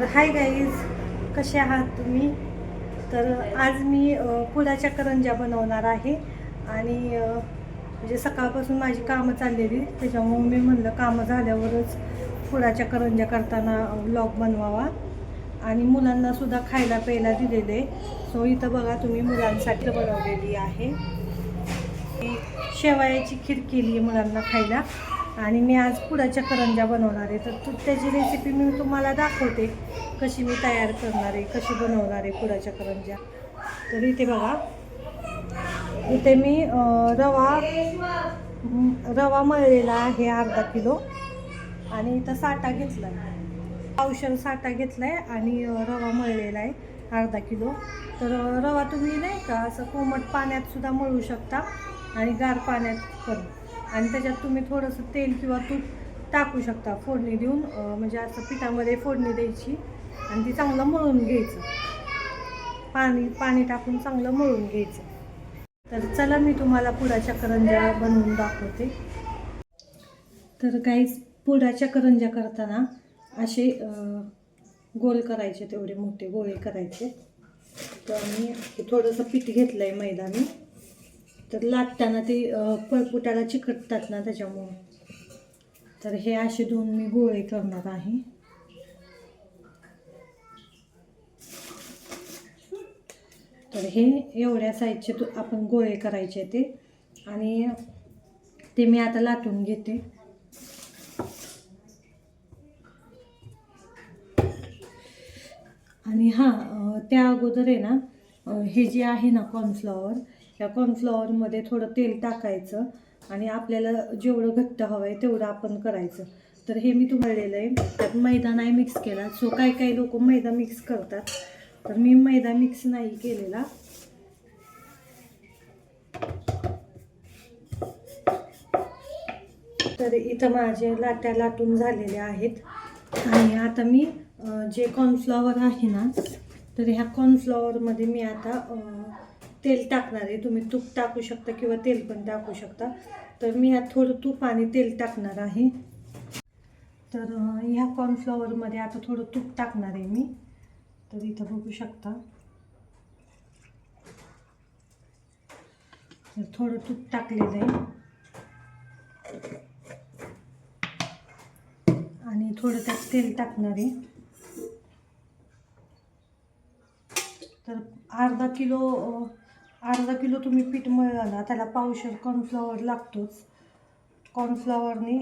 तर hi guys कसे आहात तुम्ही? तर आज मी फुलाच्या करंजा करंज्या बनवणार आहे. आणि म्हणजे सकाळपासून माझी कामं चाललेली. त्याच्यामुळे मी म्हणलं कामं झाल्यावरच फुलाच्या करंज्या करताना व्लॉग बनवावा. आणि मुलांनासुद्धा खायला प्यायला दिलेले. सो इथं बघा तुम्ही मुलांसाठी बनवलेली आहे. शेवयाची खीर केली आहे मुलांना खायला. आणि मी आज पुडाच्या करंजा बनवणार आहे. तर तू त्याची रेसिपी मी तुम्हाला दाखवते कशी मी तयार करणार आहे कशी बनवणार आहे पुडाच्या करंजा तर इथे बघा. इथे मी रवा रवा मळलेला आहे अर्धा किलो. आणि इथं साठा घेतला आहे औषध साठा घेतला आहे आणि रवा मळलेला आहे अर्धा किलो. तर रवा तुम्ही नाही का असं कोमट पाण्यात सुद्धा मळू शकता आणि गार पाण्यात पण. आणि त्याच्यात तुम्ही थोडंसं तेल किंवा तूप टाकू शकता फोडणी देऊन म्हणजे असं पिठामध्ये फोडणी द्यायची आणि ती चांगलं मळून घ्यायचं. पाणी पाणी टाकून चांगलं मळून घ्यायचं. तर चला मी तुम्हाला पुराच्या करंज्या बनवून दाखवते. तर काही पुराच्या करंज्या करताना असे गोल करायचे तेवढे मोठे गोळे करायचे. तर मी थोडंसं पीठ घेतलं आहे मैदा मी तर लाटताना ते पळपुटाला चिकटतात ना त्याच्यामुळं. तर हे असे दोन मी गोळे करणार आहे. तर हे एवढ्या साईजचे तू आपण गोळे करायचे ते. आणि ते मी आता लाटून घेते. आणि हां त्या अगोदर आहे ना हे जे आहे ना कॉर्नफ्लॉवर ह्या कॉर्नफ्लॉवरमध्ये थोडं तेल टाकायचं आणि आपल्याला जेवढं घट्ट हवं आहे तेवढं आपण करायचं. तर हे मी तुम्हाला आहे. त्यात मैदा नाही मिक्स केला. सो काही काही लोक मैदा मिक्स करतात. तर मी मैदा मिक्स नाही केलेला. तर इथं माझे लाट्या लाटून झालेल्या आहेत. आणि आता मी जे कॉर्नफ्लॉवर आहे ना तर ह्या कॉर्नफ्लॉवरमध्ये मी आता तेल टाकणार आहे. तुम्ही तूप टाकू शकता किंवा तेल पण टाकू शकता. तर मी यात थोडं तूप आणि तेल टाकणार आहे. तर ह्या कॉर्नफ्लॉवरमध्ये आता थोडं तूप टाकणार आहे मी. तर इथं बघू शकता. तर थोडं तूप टाकलेलं आहे. आणि थोडं त्यात तेल टाकणार आहे. तर अर्धा किलो अर्धा किलो तुम्ही पीठ मिळाला त्याला पावशर कॉर्नफ्लॉवर लागतोच. कॉर्नफ्लॉवरनी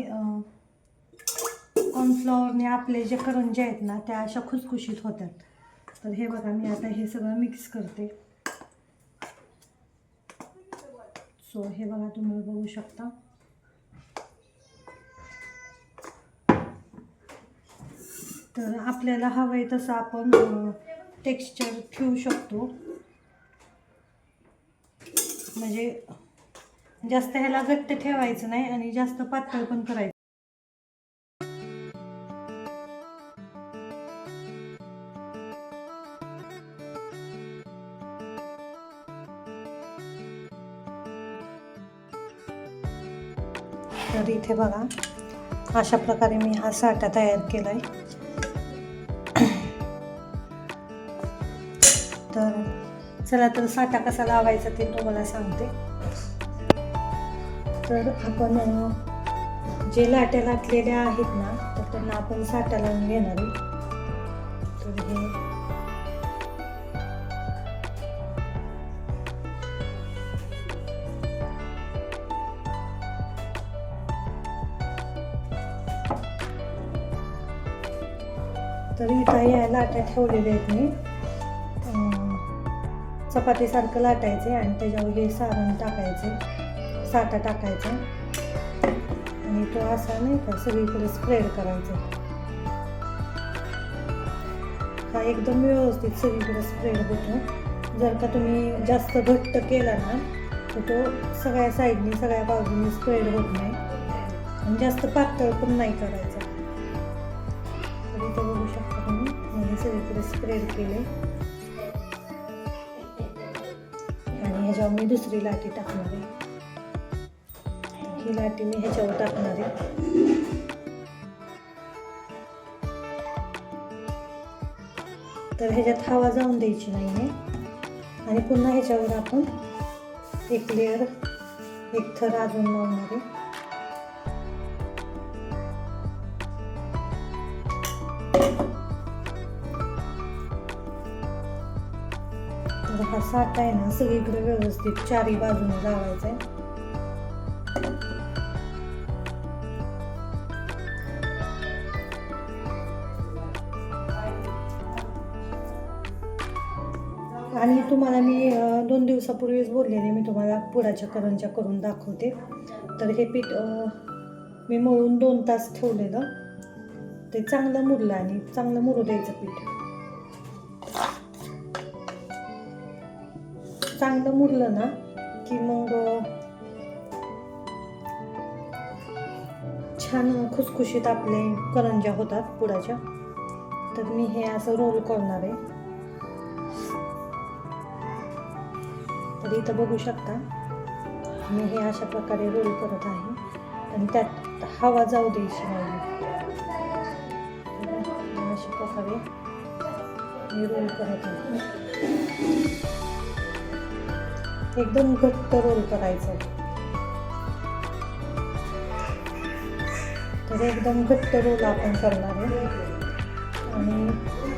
कॉर्नफ्लॉवरने आपले जे करंजे आहेत ना त्या अशा खुसखुशीत होतात तर हे बघा मी आता हे सगळं मिक्स करते. सो हे बघा तुम्ही बघू शकता. तर आपल्याला हवं आहे तसं आपण टेक्स्चर ठेवू शकतो. म्हणजे जास्त ह्याला घट्ट ठेवायचं नाही आणि जास्त पातळ पण करायचं. तर इथे बघा अशा प्रकारे मी हा साठा तयार केला आहे चला तर साठा कसा लावायचा ते तुम्हाला सांगते. तर आपण जे लाट्या लाटलेल्या आहेत ना तर त्यांना आपण साठा लावून घेणार तर हे तर इथं या लाट्या ठेवलेल्या आहेत मी. चपातीसारखं लाटायचे आणि त्याच्यावर हे सारण टाकायचे साठा टाकायचा. आणि तो असा नाही का सगळीकडे स्प्रेड करायचा. हा एकदम व्यवस्थित सगळीकडे स्प्रेड होतो. जर का तुम्ही जास्त घट्ट केला ना तर तो सगळ्या साईडनी सगळ्या बाजूनी स्प्रेड होत नाही. आणि जास्त पातळ पण नाही करायचा. तर इथे बघू शकता तुम्ही मी सगळीकडे स्प्रेड केले. ह्याच्यावर मी दुसरी लाटी टाकणार आहे ही लाटी मी ह्याच्यावर टाकणार आहे. तर ह्याच्यात हवा जाऊन द्यायची नाही आहे आणि पुन्हा ह्याच्यावर आपण एक लेअर एक थर अजून लावणार आहे. हा साठ आहे ना सगळीकडे व्यवस्थित चारी बाजूने लावायचा आहे आणि तुम्हाला मी दोन दिवसापूर्वीच बोललेले मी तुम्हाला पुराच्या करंजा करून दाखवते. तर हे पीठ मी मळून दोन तास ठेवलेलं. ते चांगलं मुरलं आणि चांगलं मुरू द्यायचं पीठ. चांगलं मुरलं ना की मग छान खुसखुशीत आपले करंज्या होतात पुडाच्या तर मी हे असं रोल करणार आहे. तर इथं बघू शकता मी हे अशा प्रकारे रोल करत आहे. आणि त्यात हवा जाऊ द्यायची नाही अशा प्रकारे मी रोल करत आहे. एकदम घट्ट रोल करायचं. तर एकदम घट्ट रोल आपण करणार आहे. आणि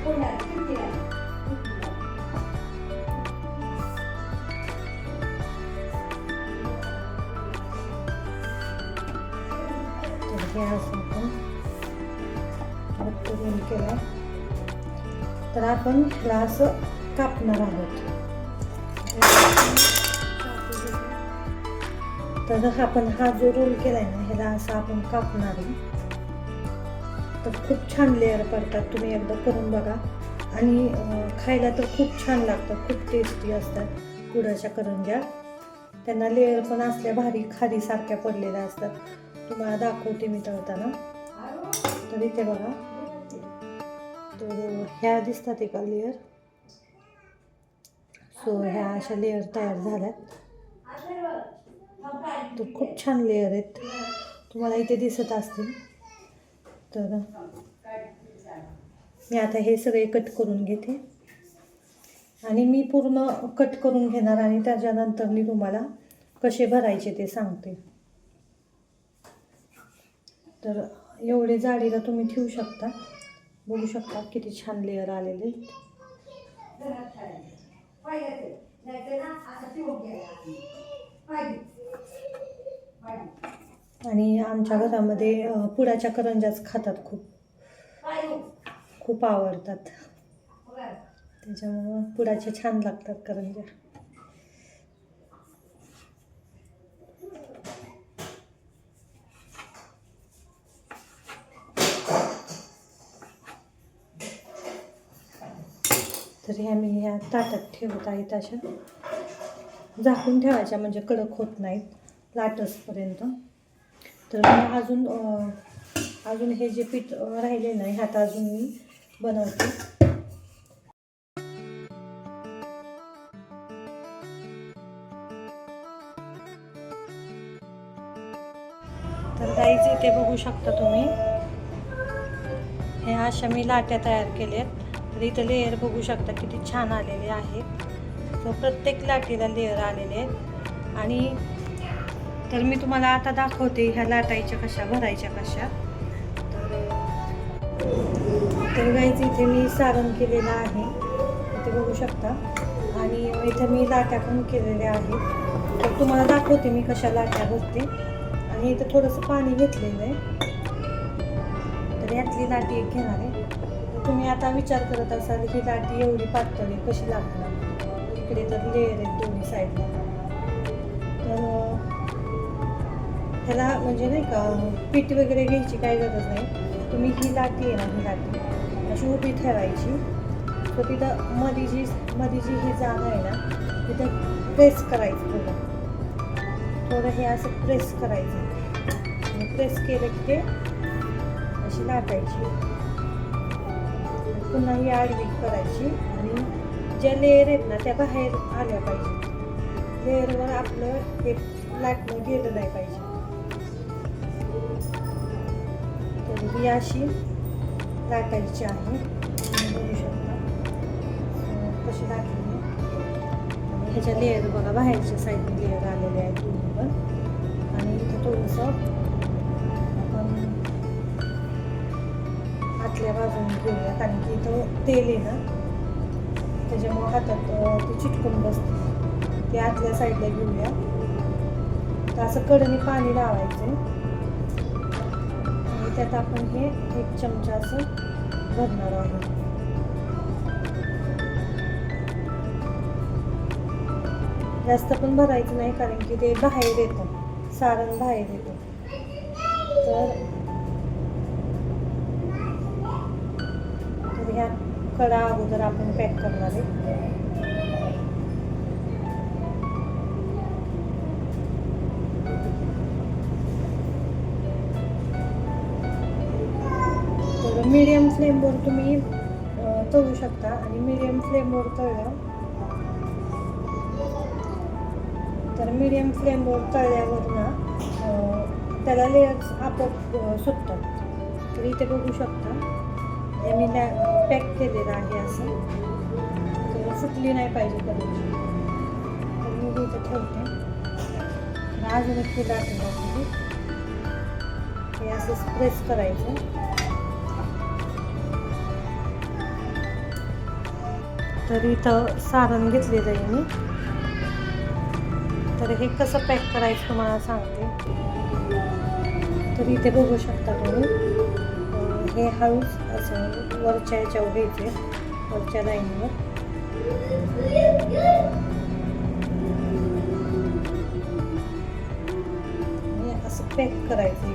तर आपण केला तर आपण ह्याला असं कापणार आहोत. तर आपण हा जो रोल केलाय ना ह्याला असं आपण कापणार आहे. तर खूप छान लेअर पडतात तुम्ही एकदा करून बघा. आणि खायला तर खूप छान लागतं खूप टेस्टी असतात. पुराच्या करंज्या त्यांना लेअर पण असल्या भारी खारीसारख्या पडलेल्या असतात. तुम्हाला दाखवते मी तळताना तर इथे बघा. तर ह्या दिसतात एका लेअर सो ह्या अशा लेअर तयार झाल्यात. तर खूप छान लेअर आहेत. तुम्हाला इथे दिसत असतील. तर मी आता हे सगळे कट करून घेते. आणि मी पूर्ण कट करून घेणार आणि त्याच्यानंतर मी तुम्हाला कसे भरायचे ते सांगते. तर एवढे जाडीला तुम्ही ठेवू शकता. बघू शकता किती छान लेअर आलेले आहेत. आणि आमच्या घरामध्ये पुडाच्या करंजाच खातात खूप. खूप आवडतात. त्याच्यामुळं पुडाचे छान लागतात करंजा तर ह्या मी ह्या ताटात ठेवत आहेत अशा. झाकून ठेवायच्या म्हणजे कडक होत नाहीत. लाटसपर्यंत. तर अजून अजून हे जे पीठ राहिले नाही ह्यात अजून मी बनवते. तर गाईच इथे बघू शकता तुम्ही. हे अशा मी लाट्या तयार केल्यात. तर इथं लेअर बघू शकता किती छान आलेले आहेत. तर प्रत्येक लाटीला लेअर आलेले आहेत. आणि तर मी तुम्हाला आता दाखवते ह्या लाटायच्या कशा भरायच्या कशा. तर तर गाईच इथे मी सारण केलेलं आहे. इथे बघू शकता. आणि इथे मी लाट्या पण केलेल्या आहेत. तर तुम्हाला दाखवते मी कशा लाट्या भरते. आणि इथं थोडंसं पाणी घेतलेलं आहे. तर यातली लाटी एक घेणार आहे. तर तुम्ही आता विचार करत असाल ही लाटी एवढी पातळी कशी लागणार? इकडे तर लेअर आहेत दोन्ही साईडला तर ह्याला म्हणजे नाही का पीठ वगैरे घ्यायची काही गरज नाही. तुम्ही ही लाटी आहे ना ही लाटी. अशी उभी ठेवायची. तर तिथं मध्ये जी मध्ये जी ही जागा आहे ना तिथं प्रेस करायचं थोडं. थोडं हे असं प्रेस करायचं. प्रेस केलं की ते अशी लाटायची. पुन्हा ही आडवी करायची. आणि ज्या लेअर आहेत ना त्या बाहेर आल्या पाहिजे. लेअरवर आपलं हे लाटणं गेलं नाही पाहिजे. ही अशी लाटायची आहे. बघू शकता. कशी टाकली आणि ह्याच्या लेअर बघा बाहेरच्या साईडने लेअर आलेले आहेत दोन्ही पण. आणि इथं थोडंसं आपण आतल्या बाजूने घेऊया कारण की इथं तेल आहे ना त्याच्यामुळं हातात ते चिटकून बसते. ते आतल्या साईडला घेऊया. तर असं कडणी पाणी लावायचं आहे त्यात आपण हे एक चमचा असं भरणार आहे जास्त पण भरायचं नाही कारण की ते बाहेर येतं. सारण बाहेर येतं. तर ह्या कडा अगोदर आपण पॅक करणार आहे. मीडियम फ्लेमवर तुम्ही तळू शकता आणि मीडियम फ्लेमवर तळलं. तर मीडियम फ्लेमवर तळल्यावर ना त्याला लेयर्स आपोआप सुटतात. तर इथे बघू शकता हे मी पॅक केलेलं आहे असं. तर सुटली नाही पाहिजे कधी. तर मी हे इथं ठेवते. अजून एक फुलं हे असं प्रेस करायचं. तर इथं सारण घेतलेलं आहे मी. तर हे कसं पॅक करायचं तुम्हाला सांगते. तर इथे बघू शकता तुम्ही. हे हळूच असं वरच्या याच्यावर घ्यायचे वरच्या लाईनवर. आणि असं पॅक करायचं.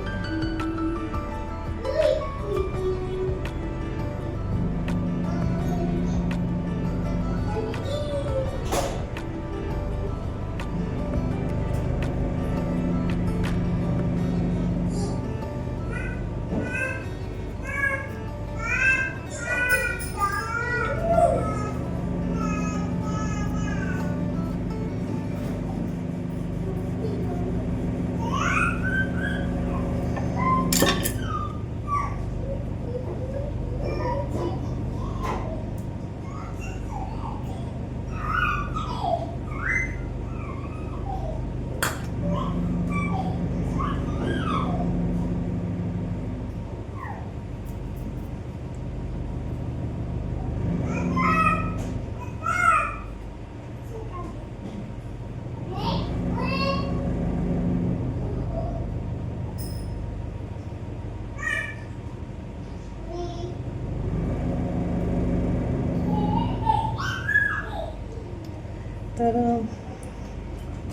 तर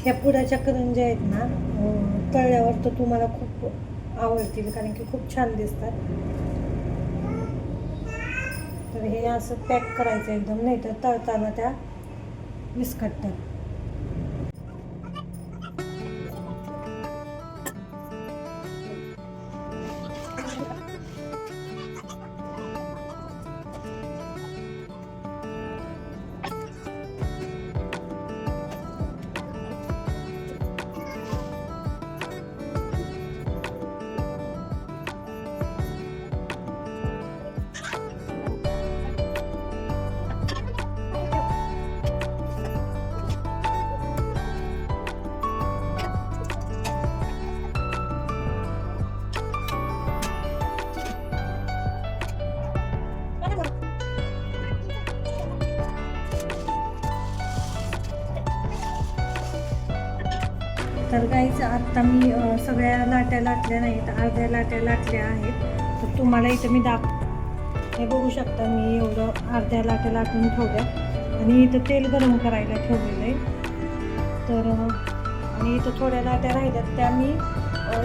ह्या पुडाच्या करंज्या आहेत ना तळल्यावर तर तुम्हाला खूप आवडतील कारण की खूप छान दिसतात. तर हे असं पॅक करायचं एकदम नाही तर तळताना त्या विस्कटतात. तर काहीच आत्ता मी सगळ्या लाट्या लाटल्या नाहीत अर्ध्या लाट्या लाटल्या आहेत. तर तुम्हाला इथं मी दाख हे बघू शकता मी एवढं अर्ध्या लाट्या लाटून ठेवल्या. आणि इथं तेल गरम करायला ठेवलेलं आहे. तर आणि इथं थोड्या लाट्या राहिल्यात त्या मी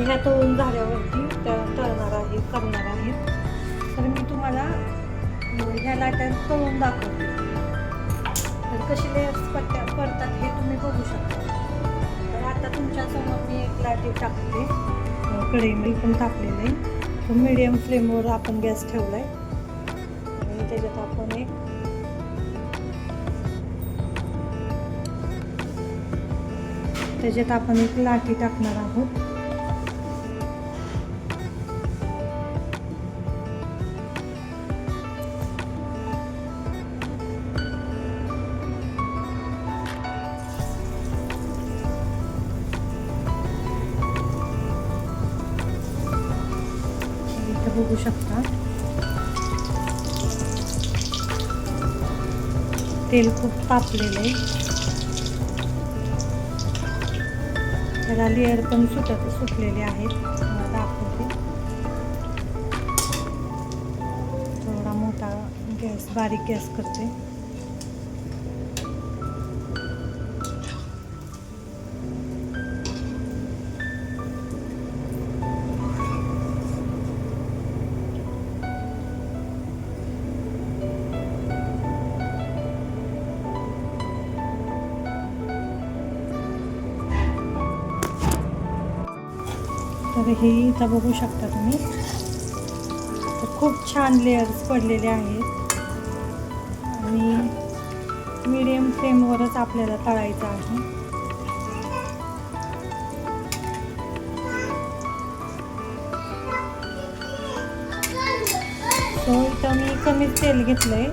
ह्या तळून झाल्यावरती त्या तळणार आहे करणार आहे. तर मी तुम्हाला ह्या लाट्या तळून दाखवते. तर कशी लेअर्स पडत्या पडतात हे तुम्ही बघू शकता. आता तुमच्यासमोर मी एक लाटी टाकते कढईमध्ये पण टाकलेलं. आहे तो मिडियम फ्लेमवर आपण गॅस ठेवला आहे आणि त्याच्यात आपण एक त्याच्यात आपण एक लाटी टाकणार आहोत. तेल खूप तापलेलं आहे. त्याला लेअर पण सुटत सुटलेले आहेत. दाखवते. थोडा मोठा गॅस बारीक गॅस करते. हे इथं बघू शकता तुम्ही. तर खूप छान लेअर्स पडलेले आहेत. आणि मीडियम फ्लेमवरच आपल्याला तळायचं आहे. सो इथं मी कमीच तेल घेतलं आहे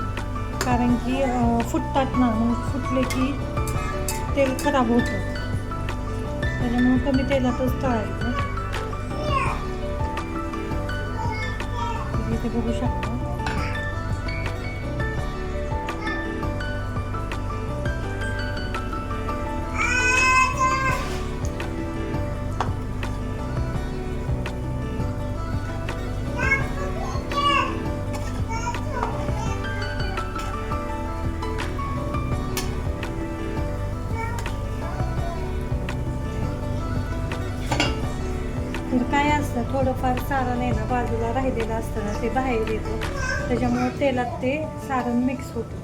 कारण की फुटतात ना मग फुटले की तेल खराब होतं. त्याच्यामुळे कमी तेलातच तळायचं. तर इथे बघू शकता थोडंफार सारण आहे ना बाजूला राहिलेलं असतं ना ते बाहेर येतं. त्याच्यामुळं तेलात ते सारण मिक्स होतं.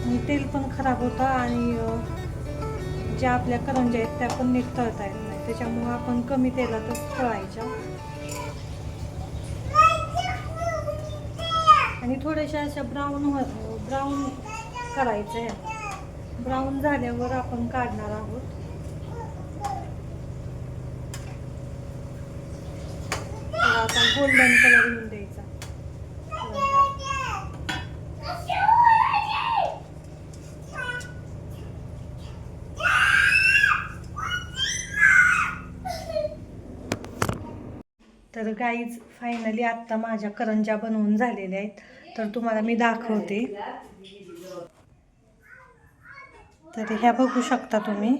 आणि तेल पण खराब होतं आणि ज्या आपल्या करंज्या आहेत त्या पण नीट तळता येत नाही. त्याच्यामुळं आपण कमी तेलातच तळायच्या आणि थोड्याशा अशा ब्राऊन ब्राऊन हो, करायचं आहे. ब्राऊन झाल्यावर आपण काढणार आहोत त्याला आता गोल्डन कलर येऊन द्यायचा. तर गाईज फायनली आत्ता माझ्या करंज्या बनवून झालेल्या आहेत. तर तुम्हाला मी दाखवते. तर ह्या बघू शकता तुम्ही.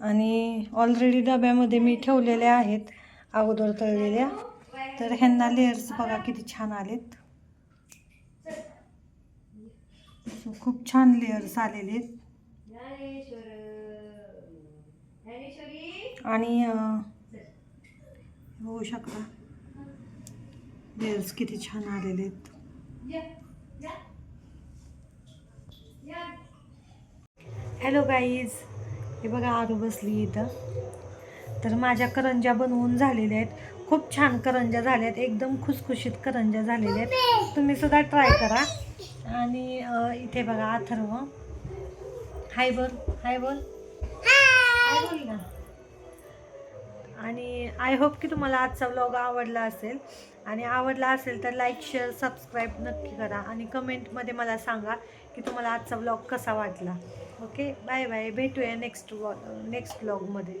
आणि ऑलरेडी डब्यामध्ये मी ठेवलेल्या आहेत. अगोदर तळलेल्या. तर ह्यांना लेअर्स बघा किती छान आलेत. खूप छान लेअर्स आलेले आहेत. आणि होऊ शकता. लेअर्स किती छान आलेले आहेत. हॅलो गाईज हे बघा आरू बसली इथं. तर माझ्या करंज्या बनवून झालेल्या आहेत. खूप छान करंज्या झाल्या आहेत एकदम खुसखुशीत करंज्या झालेल्या आहेत. तुम्ही सुद्धा ट्राय करा. आणि इथे बघा अथर्व. हाय बोल हाय बोल. हाय बोल ना आणि आय होप की तुम्हाला आजचा व्लॉग आवडला असेल. आणि आवडला असेल तर लाईक शेअर सबस्क्राईब नक्की करा. आणि कमेंटमध्ये मला सांगा की तुम्हाला आजचा व्लॉग कसा वाटला. ओके बाय बाय भेटूया नेक्स्ट व्लॉग नेक्स्ट व्लॉगमध्ये